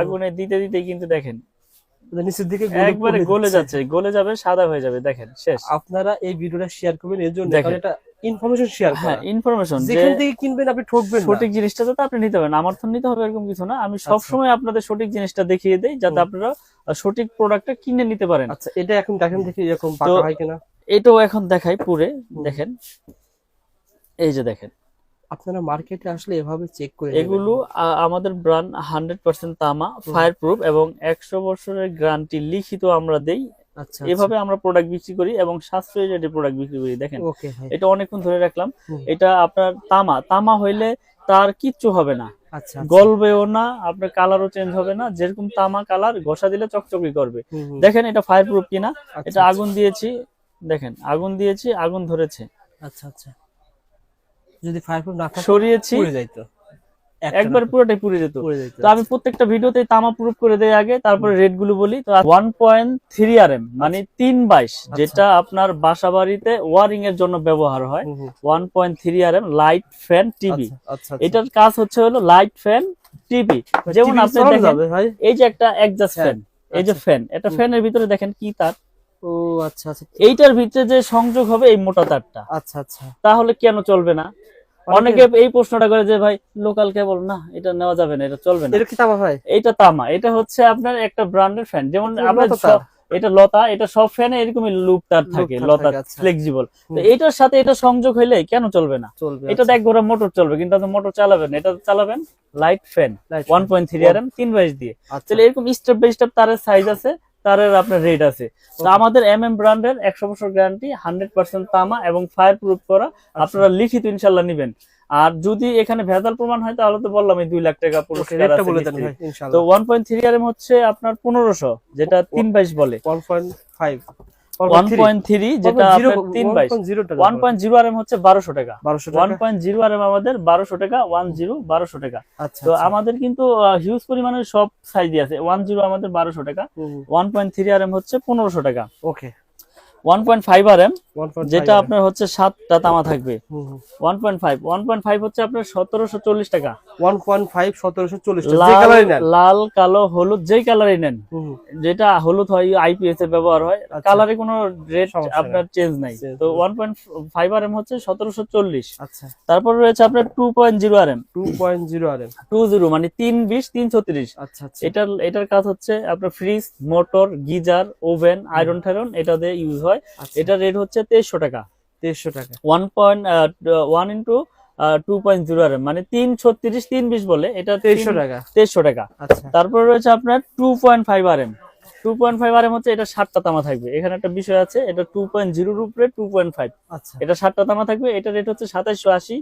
আগুনে দিতে দিতে কিন্তু দেখেন মানে নিচের দিকে একবারে গলে যাচ্ছে। গলে যাবে সাদা হয়ে যাবে দেখেন শেষ। আপনারা এই ভিডিওটা শেয়ার করবেন এর জন্য। কারণ এটা ইনফরমেশন শেয়ার হ্যাঁ করা। ইনফরমেশন যেখান থেকে কিনবেন আপনি ঠকবেন সঠিক জিনিসটা যাতে আপনি নিতে পারেন আমার তো নিতে হবে এরকম কিছু না। আমি সব সময় আপনাদের সঠিক জিনিসটা দেখিয়ে দেই যাতে আপনারা সঠিক প্রোডাক্টটা কিনে নিতে পারেন। আচ্ছা এটা এখন দেখেন দেখি এরকম পাকা হয় কিনা। এটাও এখন দেখাই পুরে দেখেন। এই যে দেখেন আপনারা মার্কেটে আসলে এভাবে চেক করে এগুলো আমাদের ব্র্যান্ড হান্ড্রেড পার্সেন্ট তামা ফায়ার প্রুফ এবং একশো বছরের গ্যারান্টি লিখিত আমরা দেই। আচ্ছা এভাবে আমরা প্রোডাক্ট বিক্রি করি এবং সাশ্রয়ী রেটে প্রোডাক্ট বিক্রি করি দেখেন এটা অনেকক্ষণ ধরে রাখলাম। এটা আপনার তামা তামা হইলে তার কিচ্ছু হবে না। আচ্ছা গলবেও না আপনার কালারও চেঞ্জ হবে না। যেরকম তামা কালার ঘষা দিলে চকচকি করবে। দেখেন এটা ফায়ার প্রুফ কিনা? আচ্ছা, এটা আগুন দিয়েছি দেখেন আগুন দিয়েছি আগুন ধরেছে। আচ্ছা আচ্ছা। যদি ফায়ার প্রুফ না থাকে সরিয়েছি। পুড়ে যাইতো। একবার পুরোটাই পুড়ে যেত। তো আমি প্রত্যেকটা ভিডিওতে তামা প্রুফ করে দেই আগে তারপরে রেটগুলো বলি। তো one point three R M মানে তিন বাইশ যেটা আপনার বাসা বাড়িতে ওয়ারিং এর জন্য ব্যবহার হয়। হুম, হুম। One point three R M light fan TV আচ্ছা, আচ্ছা আচ্ছা। এটার কাজ হচ্ছে হলো লাইট ফ্যান টিভি যেমন আপনি দেখেন এই যে একটা হ্যাঁ, ফ্যান এই যে আচ্ছা। ফ্যান হুম। ফ্যানের ভিতরে দেখেন কি তার? ও আচ্ছা আচ্ছা। এইটার ভিতরে যে সংযোগ হবে এই মোটা তারটা। আচ্ছা আচ্ছা। তাহলে কেন চলবে না? অনেকে এই প্রশ্নটা করে যে ভাই লোকাল কেবল না এটা নেওয়া যাবে না এটা চলবে না। এটা কি তামা ভাই? এটা তামা। এটা হচ্ছে আপনার একটা ব্র্যান্ডের ফ্যান যেমন আমরা লতা এটা লতা এটা সব ফ্যানে এরকমই লুপ তার থাকে লতা আচ্ছা। ফ্লেক্সিবল হুম। তো এটার সাথে এটা সংযোগ হইলে কেন চলবে না? চলবে এটা এক ঘোড়া মোটর চলবে কিন্তু আপনি মোটর চালাবেন এটা চালাবেন light fan one point three R M তিন বাইশ দিয়ে। আচ্ছা। তাহলে এরকম স্টেপ বাই স্টেপ তারের সাইজ আছে তারের আপনার রেট আছে। তো আমাদের এম এম ব্র্যান্ডের একশো বছর গ্যারান্টি হান্ড্রেড পার্সেন্ট তামা এবং ফায়ার প্রুফ করা। আচ্ছা। আপনারা লিখিত ইনশাল্লাহ নেবেন। আর যদি এখানে ভেজাল প্রমাণ হয় তাহলে তো বললাম এই দুই লাখ টাকা পুরস্কার তো one point three R M হচ্ছে আপনার পনেরোশো যেটা তিন বাইশ বলে। 1.5 ওয়ান পয়েন্ট থ্রি যেটা আপনার তিন বাইশ। 1.0 টাকা one point zero R M হচ্ছে টাকা। 1200 ওয়ান টাকা পয়েন্ট জিরো আমাদের বারোশো টাকা ওয়ান জিরো বারোশো টাকা। আচ্ছা তো আচ্ছা। আমাদের কিন্তু হিউজ পরিমাণের সব সাইজই আছে। ওয়ান জিরো আমাদের বারোশো টাকা হুম, one point three R M হচ্ছে পনেরোশো টাকা। Okay. One point five R M যেটা আপনার হচ্ছে সাতটা তামা থাকবে। হুম, হুম। One point five one point five হচ্ছে আপনার সতেরোশো চল্লিশ টাকা 1.5 1740 টাকা। লাল কালো হলুদ যেই কালারই নেন। যেটা হলুদ হয় আইপিএস এর ব্যবহার হয় আচ্ছা। কালারে কোনো রেট আপনার চেঞ্জ নাই। তো one point five R M হচ্ছে সতেরোশো চল্লিশ। আচ্ছা। তারপর রয়েছে আপনার two point zero R M 2.0 R M two zero মানে তিন বিশ তিন ছত্রিশ। আচ্ছা আচ্ছা। এটার এটার কাজ হচ্ছে আপনার fridge motor geyser oven iron টায়রন এটা দিয়ে ইউজ হয়। আচ্ছা। এটার রেট হচ্ছে তেইশশো টাকা। 2300 টাকা। One point one into two point zero R মানে তিন ছত্রিশ তিন বিশ বলে এটা 2300 টাকা। তেইশশো টাকা। আচ্ছা। তারপর রয়েছে আপনার two point five R M two point five R M হচ্ছে এটা সাতটা তামা থাকবে। এখানে একটা বিষয় আছে এটা টু পয়েন্ট জিরোর উপরে টু পয়েন্ট ফাইভ এটা সাতটা তামা থাকবে এটা রেট হচ্ছে সাতাইশশো আশি।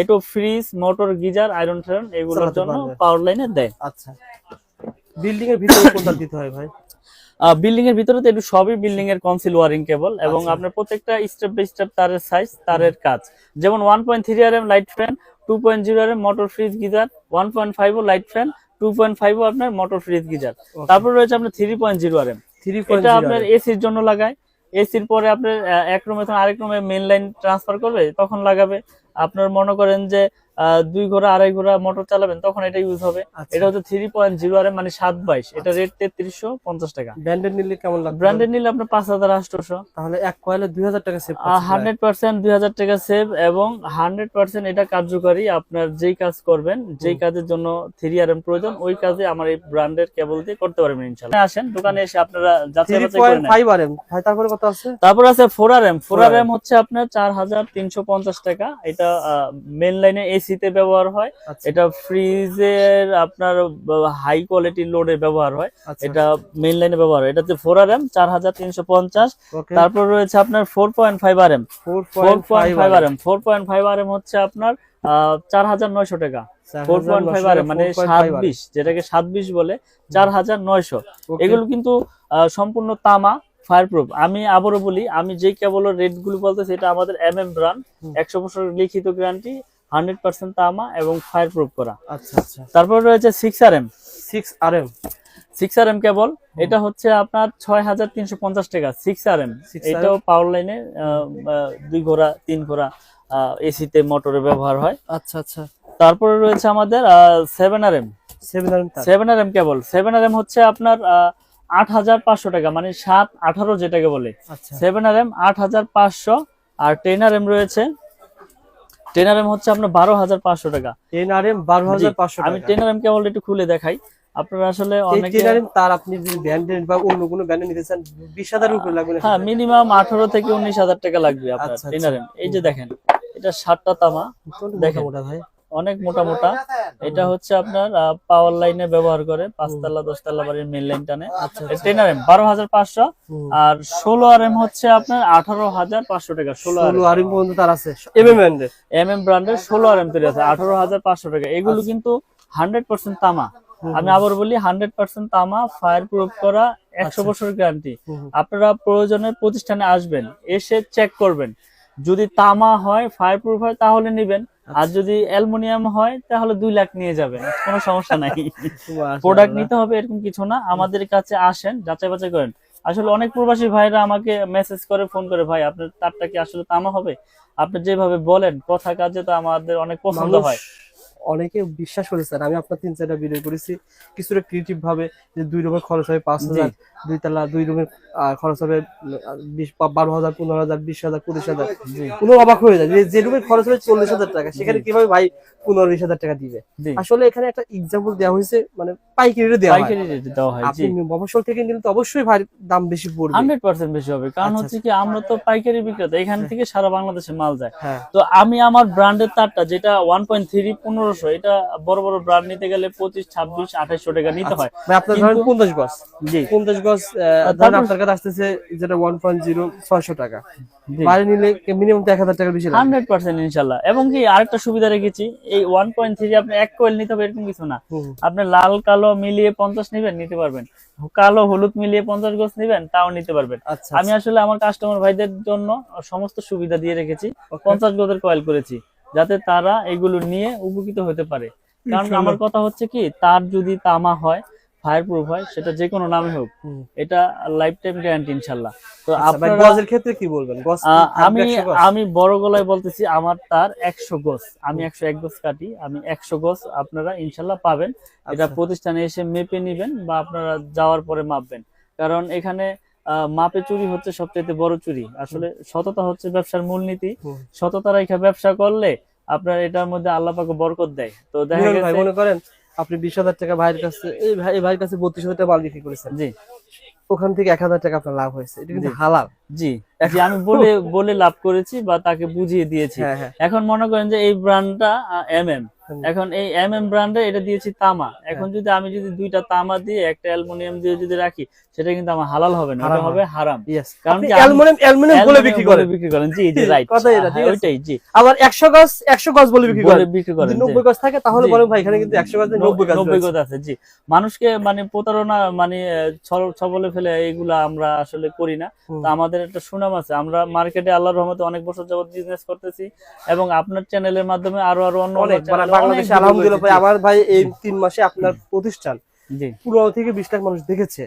এটা ফ্রিজ মোটর গিজার আয়রন টায়রন এগুলোর জন্য পাওয়ার লাইনে দেয়। আচ্ছা। বিল্ডিং এর ভিতরে কোনটা দিতে হয় ভাই? বিল্ডিং এর ভিতরে তো একটু সবই বিল্ডিং এর কনসিল ওয়ারিং কেবল এবং আচ্ছা। আপনার প্রত্যেকটা স্টেপ বাই স্টেপ তারের সাইজ তারের কাজ। যেমন one point three R M light fan two point zero R M motor fridge geyser one point five ও light fan two point five ও আপনার মোটর ফ্রিজ গিজার তারপর রয়েছে আপনার three point zero R M 3.0 এটা আপনার এসির জন্য লাগায়। এসির পরে আপনার এক রুমে তখন আরেক রুমে মেন লাইন ট্রান্সফার করবে তখন লাগাবে। আপনার মনে করেন যে দুই ঘোড়া আড়াই ঘোড়া মোটর চালাবেন তখন এটা ইউজ হবে। আচ্ছা। এটা হচ্ছে থ্রি পয়েন্ট জিরো আর মানে সাত বাইশ। এটা রেট তেত্রিশশো পঞ্চাশ টাকা। ব্র্যান্ডেড নিলে কেমন লাগবে? ব্র্যান্ডেড নিলে আপনার পাঁচ হাজার আটশোশো। তাহলে এক কয়েলে 2000 টাকা সেভ হান্ড্রেড পার্সেন্ট দুই হাজার টাকা সেভ এবং হান্ড্রেড পার্সেন্ট এটা কার্যকারী আপনার যেই কাজ করবেন যেই কাজের জন্য থ্রি আর এম প্রয়োজন ওই কাজে আমার এই ব্র্যান্ডের কেবল দিয়ে করতে পারবেন ইনশাল্লাহ। আসেন দোকানে এসে আপনারা যাচাই বাছাই করে নেন। 3.5 আর এম ভাই তারপরে কত আছে? তারপর আছে four R M four R M হচ্ছে আপনার চার হাজার তিনশো পঞ্চাশ টাকা। এটা মেন লাইনে এসিতে ব্যবহার হয়। আচ্ছা। এটা ফ্রিজের আপনার হাই কোয়ালিটি লোডে ব্যবহার হয়। আচ্ছা। এটা মেইন লাইনে ব্যবহার হয়। এটাতে ফোর আর এম চার হাজার তিনশো পঞ্চাশ। তারপর রয়েছে আপনার four point five R M four point 4.5 five R M four point five R M হচ্ছে আপনার চার হাজার নয়শো টাকা। ফোর পয়েন্ট ফাইভ আর মানে সাত বিশ যেটাকে সাত বিশ বলে চার হাজার নয়শো। এগুলো কিন্তু সম্পূর্ণ তামা ফায়ারপ্রুফ আমি আবারও বলি আমি যে কেবল রেটগুলো বলতেছি এটা আমাদের এম এম ব্রান্ড হুম। একশো বছর লিখিত গ্যারান্টি হান্ড্রেড পার্সেন্ট তামা এবং ফায়ার প্রুফ করা। আচ্ছা আচ্ছা। তারপর রয়েছে six R M 6 R M six R M cable. এটা হচ্ছে আপনার ছয় হাজার তিনশো পঞ্চাশ টাকা। সিক্স আর এম 6RM এটাও পাওয়ার লাইনে দুই ঘোড়া তিন ঘোড়া এসিতে মোটরে ব্যবহার হয়। আচ্ছা আচ্ছা। তারপরে রয়েছে আমাদের seven R M seven R M cable. Seven R M হচ্ছে আপনার আট হাজার পাঁচশো টাকা মানে সাত আঠারো যেটাকে বলে। সেভেন আর এম আট হাজার পাঁচশো আর টেন আর এম রয়েছে টেন হচ্ছে আপনার বারো হাজার পাঁচশো টাকা। টেন আর বারো হাজার পাঁচশো আমি টেনারএম কেবল একটু খুলে দেখাই। আপনারা আসলে অনেকে টেন তার আপনি যদি ব্র্যান্ডেড বা অন্য কোনো ব্র্যান্ডে নিতে চান বিশ হাজার উপরে লাগবে হ্যাঁ মিনিমাম আঠারো থেকে উনিশ হাজার টাকা লাগবে আপনার আচ্ছা, টেন আর এম এই যে দেখেন এটা সাতটা তামা। দেখেন। ভাই? অনেক মোটা মোটা। এটা হচ্ছে আপনার পাওয়ার লাইনে ব্যবহার করে পাঁচতলা দশতলা বাড়ির মেন লাইন টানে। আচ্ছা টেন আর এম বারো হাজার পাঁচশো। আর ষোলো আর এম হচ্ছে আপনার আঠারো হাজার পাঁচশো টাকা ষোলো আর ষোলো আর এম পর্যন্ত তার আছে। এম এম ব্র্যান্ডের এম এম ব্র্যান্ডের ষোলো আর এম তৈরি আছে আঠারো হাজার পাঁচশো টাকা। এগুলো কিন্তু হান্ড্রেড পার্সেন্ট তামা। আমি আবার বলি হান্ড্রেড পার্সেন্ট তামা ফায়ার প্রুফ করা একশো বছর গ্যারান্টি আপনারা প্রয়োজনে প্রতিষ্ঠানে আসবেন এসে চেক করবেন। যদি তামা হয় ফায়ার প্রুফ হয় তাহলে নিবেন। আর যদি অ্যালমোনিয়াম হয় তাহলে দুই লাখ নিয়ে যাবেন। কোনো সমস্যা নাই। প্রোডাক্ট নিতে হবে এরকম কিছু না। আমাদের কাছে আসেন যাচাই বাছাই করেন। আসলে অনেক প্রবাসী ভাইরা আমাকে মেসেজ করে ফোন করে ভাই আপনার তারটা কি আসলে তামা হবে? আপনি যেভাবে বলেন কথা কাজে তো আমাদের অনেক পছন্দ হয়। অনেকে বিশ্বাস করে স্যার আমি আপনার তিন চারটা ভিডিও করেছি। কিছুটা ক্রিয়েটিভ ভাবে যে দুই রুমের খরচ হবে পাঁচ হাজার দুই তালা দুই রুমের খরচ হবে বিশ বারো হাজার পনেরো হাজার বিশ হাজার পঁচিশ হাজার। কোনো অবাক হয়ে যায় যে রুমের খরচ হবে চল্লিশ হাজার টাকা সেখানে কীভাবে ভাই পনেরো বিশ হাজার টাকা দিবে? আসলে এখানে একটা এক্সাম্পল দেওয়া হয়েছে মানে পাইকারি হয়। রেটে দেওয়া হয় আপনি জি মফস্বল থেকে নিলে তো অবশ্যই ভাই দাম বেশি পড়বে। হান্ড্রেড পার্সেন্ট বেশি হবে কারণ আচ্ছা, হচ্ছে কি আমরা তো পাইকারি বিক্রেতা এখান থেকে সারা বাংলাদেশে মাল যায়। হ্যাঁ। তো আমি আমার ব্র্যান্ডের তারটা যেটা ওয়ান পয়েন্ট থ্রি পনেরোশো এটা বড় বড় ব্র্যান্ড নিতে গেলে পঁচিশ ছাব্বিশ আঠাইশশো টাকা নিতে হয়। আপনার ধরেন পঞ্চাশ গজ। জি। পঞ্চাশ গজ ধরেন আপনার কাছে আসতেছে যেটা ওয়ান পয়েন্ট জিরো ছয়শো টাকা। বাইরে নিলে মিনিমাম এক হাজার টাকার বেশি হান্ড্রেড পার্সেন্ট ইনশাল্লাহ। এবং কি আরেকটা সুবিধা রেখেছি এই ওয়ান পয়েন্ট থ্রি আপনি এক কোয়েল নিতে হবে এরকম কিছু না। আপনি লাল কালো মিলিয়ে পঞ্চাশ নিবেন নিতে পারবেন। কালো হলুদ মিলিয়ে পঞ্চাশ গজ নিবেন তাও নিতে পারবেন। আচ্ছা আমি আসলে আমার কাস্টমার ভাইদের জন্য সমস্ত সুবিধা দিয়ে রেখেছি। পঞ্চাশ গজের কয়েল করেছি। যাতে তারা এগুলো নিয়ে উপকৃত হতে পারে। কারণ আমার কথা হচ্ছে কি তার যদি তামা হয় ফায়ার প্রুফ হয় সেটা যে কোনো নামে হোক এটা লাইফ টাইম গ্যারান্টি ইনশাল্লাহ। তো আচ্ছা, গজের ক্ষেত্রে কি বলবেন? আমি আমি বড় গলায় বলতেছি আমার তার একশো গজ। আমি একশো এক গজ কাটি আমি একশো গজ আপনারা ইনশাল্লাহ পাবেন। এটা আচ্ছা। প্রতিষ্ঠানে এসে মেপে নিবেন বা আপনারা যাওয়ার পরে মাপবেন। কারণ এখানে মাপে চুরি হচ্ছে সবচেয়ে বড় চুরি। আসলে সততা হচ্ছে ব্যবসার মূলনীতি। সততা রেখে ব্যবসা করলে আপনার এটার মধ্যে আল্লাহ পাকে বরকত দেয়। তো দেখা গেছে মনে করেন আপনি বিশ হাজার টাকা ভাইয়ের কাছে এই ভাই ভাইয়ের কাছে বত্রিশ হাজার টাকা মাল বিক্রি করেছেন। জি। ওখান থেকে এক হাজার টাকা আপনার লাভ হয়েছে। এটা কিন্তু। হালাল। জি। আমি বলে বলে লাভ করেছি বা তাকে বুঝিয়ে দিয়েছি। হ্যাঁ হ্যাঁ। এখন মনে করেন যে এই ব্র্যান্ডটা এম এম। এখন এই এম এম ব্র্যান্ডে এটা দিয়েছি তামা। এখন যদি আমি যদি দুইটা তামা দিয়ে একটা অ্যালুমিনিয়াম দিয়ে যদি রাখি সেটা কিন্তু আমার হালাল হবে না ওটা হবে হারাম। ইয়েস কারণ কি অ্যালুমিনিয়াম অ্যালুমিনিয়াম বলে বিক্রি করেন। বিক্রি করেন। জি জি রাইট কথাই এটা, ঠিক ওইটাই জি। আবার একশো গজ একশো গজ বলে বিক্রি করেন। বিক্রি করেন জি। নব্বই গজ থাকে তাহলে বলেন ভাই এখানে কিন্তু একশো গজ নেই, নব্বই গজ নব্বই রয়েছে। গজ আছে জি। মানুষকে মানে প্রতারণা মানে ছবলে ফেলে এইগুলা আমরা আসলে করি না। তো আমাদের একটা সুনাম আছে। আমরা মার্কেটে আল্লাহর রহমতে অনেক বছর যাবত বিজনেস করতেছি এবং আপনার চ্যানেলের মাধ্যমে আরও আরও অন্য অনেক বাংলাদেশে আলহামদুলিল্লাহ ভাই আমার ভাই এই তিন মাসে আপনার প্রতিষ্ঠান পুরো থেকে বিশ লাখ মানুষ দেখেছে।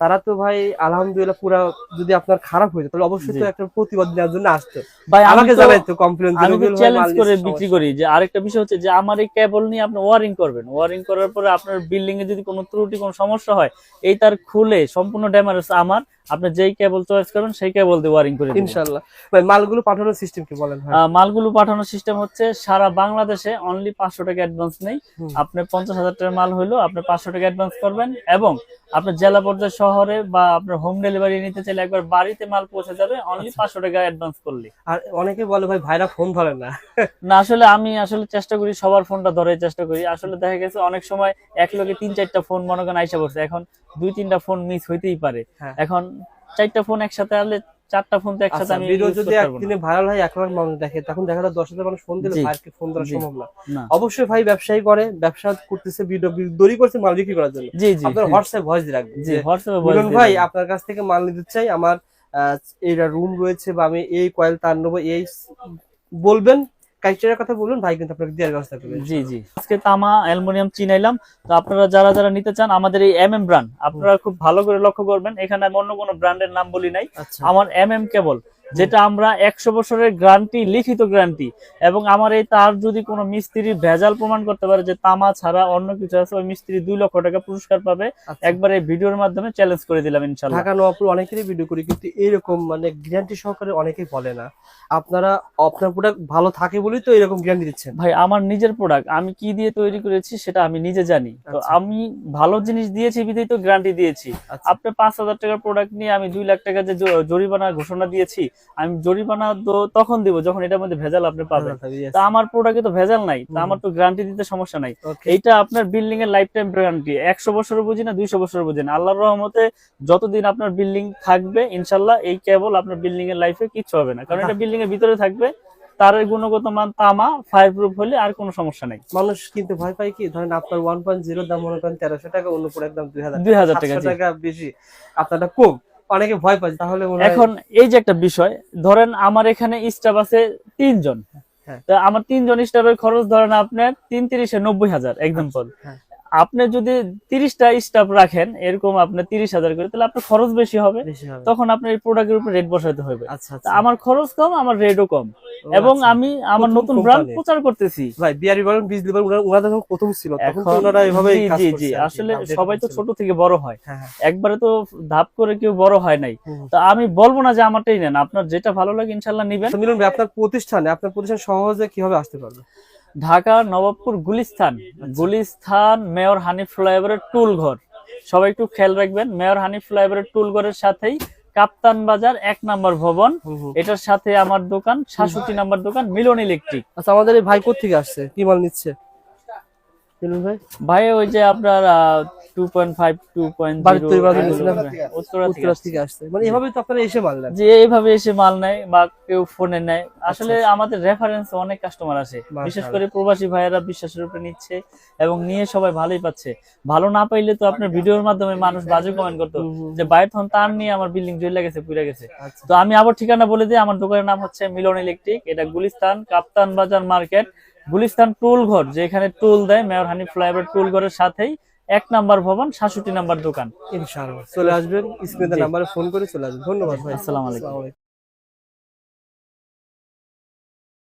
তারা তো ভাই আলহামদুলিল্লাহ পুরো যদি আপনার খারাপ হয়ে যায় তাহলে অবশ্যই তো একটা প্রতিবাদ নেওয়ার জন্য আসতো। ভাই আমাকে তো- জানাই তো কমপ্লেন আমি চ্যালেঞ্জ করে বিক্রি করি যে আরেকটা বিষয় হচ্ছে যে আমার এই কেবল নিয়ে আপনি ওয়ারিং করবেন। ওয়ারিং করার পরে আপনার বিল্ডিং এ যদি কোনো ত্রুটি কোনো সমস্যা হয় এই তার খুলে সম্পূর্ণ ড্যামেজ আমার আপনি যেই কেবল চয়েস করবেন সেই কেবল দিয়ে ওয়ারিং করে ইনশাআল্লাহ। ভাই মালগুলো পাঠানোর সিস্টেম কি বলেন মালগুলো পাঠানোর সিস্টেম হচ্ছে সারা বাংলাদেশে অনলি পাঁচশো টাকা অ্যাডভান্স নেই। আপনি পঞ্চাশ হাজার টাকার মাল হইল আপনি পাঁচশো টাকা অ্যাডভান্স করবেন এবং আপনার জেলা পর্যায়ে শহরে বা আপনার হোম ডেলিভারি নিতে চাইলে একবার বাড়িতে মাল পৌঁছে যাবে অনলি আচ্ছা। পাঁচশো টাকা অ্যাডভান্স করলে আর অনেকে বলে ভাই ভাইরা ফোন ধরে না। না আসলে আমি আসলে চেষ্টা করি সবার ফোনটা ধরার চেষ্টা করি। আসলে দেখা গেছে অনেক সময় এক লোকে তিন চারটা ফোন মনে করেন আইসা পড়ছে। এখন দুই তিনটা ফোন মিস হইতেই পারে। হ্যাঁ। এখন চারটা ফোন একসাথে আনলে চারটা ফোন তো একসাথে আচ্ছা আমি ভিডিও যদি। একদিনে ভাইরাল হয় এক লাখ মানুষ দেখে তখন দেখা যায় দশ হাজার মানুষ ফোন দিলে ভাইকে ফোন জি। সম্ভব না। অবশ্যই ভাই ব্যবসায়ী করে ব্যবসা করতেছে ভিডিও দড়ি করছে মাল বিক্রি করার জন্য। জি জি আপনার হোয়াটসঅ্যাপ ভয়েস দিয়ে রাখবেন। জি হোয়াটসঅ্যাপে মিলন ভাই আপনার কাছ থেকে মাল নিতে চাই আমার আহ, এইটা রুম রয়েছে বা আমি এই কয়েল তার নেব এই বলবেন ক্রাইটেরিয়ার কথা বলুন ভাই কিন্তু আপনাকে দেওয়ার ব্যবস্থা করবে জি জি। আজকে তামা অ্যালুমিনিয়াম চিনাইলাম। তো আপনারা যারা যারা নিতে চান আমাদের এই এম এম ব্র্যান্ড আপনারা খুব ভালো করে লক্ষ্য করবেন। এখানে আমি অন্য কোনো ব্র্যান্ডের নাম বলি নাই। আচ্ছা। আমার এম এম কেবল যেটা আমরা একশো বছরের গ্যারান্টি লিখিত গ্যারান্টি। এবং আমার এই তার যদি কোনো মিস্ত্রি ভেজাল প্রমাণ করতে পারে যে তামা ছাড়া অন্য কিছু আছে ওই মিস্ত্রি দুই লক্ষ টাকা পুরস্কার পাবে। আচ্ছা। একবার এই ভিডিওর মাধ্যমে চ্যালেঞ্জ করে দিলাম ইনশাল্লাহ। ঢাকা নবাবপুর অনেকেরই ভিডিও করি কিন্তু এরকম মানে গ্যারান্টি সহকারে অনেকেই বলে না। আপনারা আপনার প্রোডাক্ট ভালো থাকে বলেই তো এরকম গ্যারান্টি দিচ্ছেন। ভাই আমার নিজের প্রোডাক্ট আমি কি দিয়ে তৈরি করেছি সেটা আমি নিজে জানি। তো আচ্ছা। আমি ভালো জিনিস দিয়েছি বিধাই তো গ্যারান্টি দিয়েছি। আচ্ছা। আপনি পাঁচ হাজার টাকার প্রোডাক্ট নিয়ে আমি দুই লাখ টাকা যে জরিমানা ঘোষণা দিয়েছি আমি জরিমানা তো তখন দিব যখন এটার মধ্যে ভেজাল আপনি পাবেন। তা আমার প্রোডাক্টে তো ভেজাল নাই তা আমার তো গ্যারান্টি দিতে সমস্যা নাই। এইটা আপনার বিল্ডিং এর লাইফ টাইম গ্যারান্টি একশো বছর বুঝি না দুইশো বছর বুঝি না। আল্লাহর রহমতে যতদিন আপনার বিল্ডিং থাকবে ইনশাল্লাহ এই কেবল আপনার বিল্ডিং এর লাইফে কিচ্ছু হবে না। কারণ এটা বিল্ডিং এর ভিতরে থাকবে তার গুণগত মান তামা ফায়ার প্রুফ হলে আর কোনো সমস্যা নাই। মানুষ কিন্তু ভয় পায় কি? ধরেন আপনার ওয়ান পয়েন্ট জিরো দাম মনে করেন তেরোশো টাকা অন্য প্রোডাক্ট দাম দুই হাজার দুই হাজার। টাকা বেশি। আপনারটা কম। অনেকে ভয় পায় তাহলে এখন এই যে একটা বিষয় ধরেন আমার এখানে স্টাফ আছে তিনজন হ্যাঁ। তা আমার তিনজন স্টাফের খরচ ধরেন আপনার তিন তিরিশে নব্বই হাজার এক্সাম্পল। আপনি যদি তিরিশটা স্টাফ রাখেন এরকম আপনার তিরিশ হাজার করে তাহলে আপনার খরচ বেশি হবে। তখন আপনার এই প্রোডাক্টের উপর রেট বসাতে হবে। আচ্ছা আচ্ছা। আমার খরচ কম আমার রেটও কম। এবং আচ্ছা। আমি আমার নতুন ব্র্যান্ড প্রচার করতেছি। ভাই বিআরবি বলেন বিজলি বলেন ওনারা- ওনারা যখন প্রথম ছিল তখন ওনারা এভাবে জি জি আসলে সবাই তো ছোট থেকে বড় হয়। হ্যাঁ হ্যাঁ। একবারে তো ধাপ করে কেউ বড় হয় নাই। তা আমি বলব না যে আমারটাই নেন। আপনার যেটা ভালো লাগে ইনশাল্লাহ নিবেন। মিলন ভাই আপনার প্রতিষ্ঠানে আপনার প্রতিষ্ঠান সহজে কীভাবে আসতে পারবে? ঢাকা নবাবপুর গুলিস্থান গুলিস্থান মেয়র হানিফ ফ্লাইওভারের টুল ঘর। সবাই একটু খেয়াল রাখবেন মেয়র হানিফ ফ্লাইওভারের টুল ঘরের সাথেই কাপ্তান বাজার এক নাম্বার ভবন। এটার সাথে আমার দোকান সাতষট্টি নাম্বার দোকান মিলন ইলেকট্রিক। আচ্ছা আমাদের এই ভাই কোথেকে আসছে? কি মাল নিচ্ছে? ভাই? ভাই ওই যে আপনার two point five two point বাড়ির তৈরি করা জিনিস না? উত্তরা থেকে আসছে। মানে এভাবে তো আপনারা এসে মাল নেন। যে এইভাবে এসে মাল নেয় বা কেউ ফোনে নেয় আসলে আমাদের রেফারেন্স অনেক কাস্টমার আসে। বিশেষ করে প্রবাসী ভাইয়েরা বিশ্বাসের উপরে নিচ্ছে এবং নিয়ে সবাই ভালোই পাচ্ছে। ভালো না পাইলে তো আপনার ভিডিওর মাধ্যমে মানুষ বাজে কমেন্ট করতো। যে বাইরে তখন তার নিয়ে আমার বিল্ডিং জ্বলে গেছে পুড়ে গেছে। আচ্ছা। তো আমি আবার ঠিকানা বলে দিই আমার দোকানের নাম হচ্ছে মিলন ইলেকট্রিক এটা গুলিস্তান কাপ্তান বাজার মার্কেট গুলিস্তান টুল ঘর যেখানে টুল দেয় মেয়র হানি ফ্লাইওভার টুল ঘরের সাথেই। এক নাম্বার ভবন সাতষট্টি নাম্বার দোকান। ইনশাআল্লাহ। চলে আসবেন স্ক্রিনের নাম্বারে ফোন করে চলে আসবেন। ধন্যবাদ ভাই। আসসালামাইকুম আসসালামু আলাইকুম।